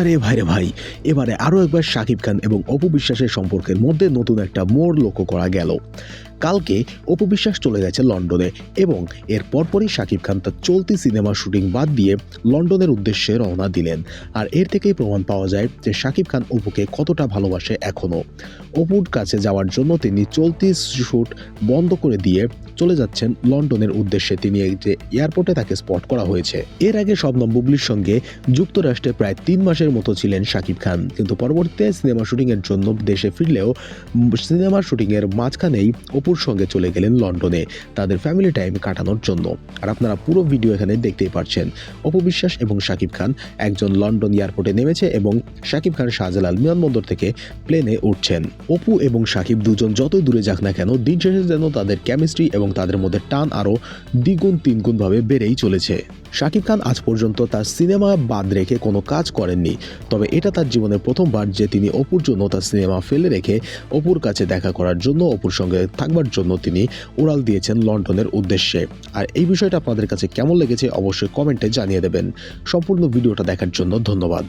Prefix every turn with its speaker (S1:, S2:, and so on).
S1: আরে ভাই রে ভাই, এবারে আরও একবার শাকিব খান এবং অপু বিশ্বাসের সম্পর্কের মধ্যে নতুন একটা মোড় লক্ষ্য করা গেল। কালকে অপু বিশ্বাস চলে গেছে লন্ডনে এবং এর পরপরই শাকিব খান তার চলতি সিনেমা শুটিং বাদ দিয়ে লন্ডনের উদ্দেশ্যে রওনা দিলেন। আর এর থেকেই প্রমাণ পাওয়া যায় যে শাকিব খান অপুকে কতটা ভালোবাসে এখনও অপুর কাছে যাওয়ার জন্য তিনি চলতি শ্যুট বন্ধ করে দিয়ে চলে যাচ্ছেন লন্ডনের উদ্দেশ্যে। তিনি যে এয়ারপোর্টে তাকে স্পট করা হয়েছে। এর আগে শবনম বুবলির সঙ্গে যুক্তরাষ্ট্রে প্রায় তিন মাসের মতো ছিলেন শাকিব খান। কিন্তু পরবর্তীতে সিনেমা শুটিংয়ের জন্য দেশে ফিরলেও সিনেমার শুটিংয়ের মাঝখানেই অপুর সঙ্গে চলে গেলেন লন্ডনে তাদের ফ্যামিলি টাইম কাটানোর জন্য। আর আপনারা পুরো ভিডিও এখানে দেখতেই পাচ্ছেন অপু বিশ্বাস এবং শাকিব খান একজন লন্ডন এয়ারপোর্টে নেমেছে এবং শাকিব খান শাহজালাল বিমানবন্দর থেকে প্লেনে উঠছেন। অপু এবং শাকিব দুজন যত দূরে যাক না কেন, দিন শেষে যেন তাদের কেমিস্ট্রি এবং তাদের মধ্যে টান আরও দ্বিগুণ তিনগুণভাবে বেড়েই চলেছে। শাকিব খান আজ পর্যন্ত তার সিনেমা বাদ রেখে কোনো কাজ করেননি। তবে এটা তার জীবনের প্রথমবার যে তিনি অপুর জন্য তার সিনেমা ফেলে রেখে অপুর কাছে দেখা করার জন্য, অপুর সঙ্গে থাকবার জন্য তিনি উড়াল দিয়েছেন লন্ডনের উদ্দেশ্যে। আর এই বিষয়টা আপনাদের কাছে কেমন লেগেছে অবশ্যই কমেন্টে জানিয়ে দেবেন। সম্পূর্ণ ভিডিওটা দেখার জন্য ধন্যবাদ।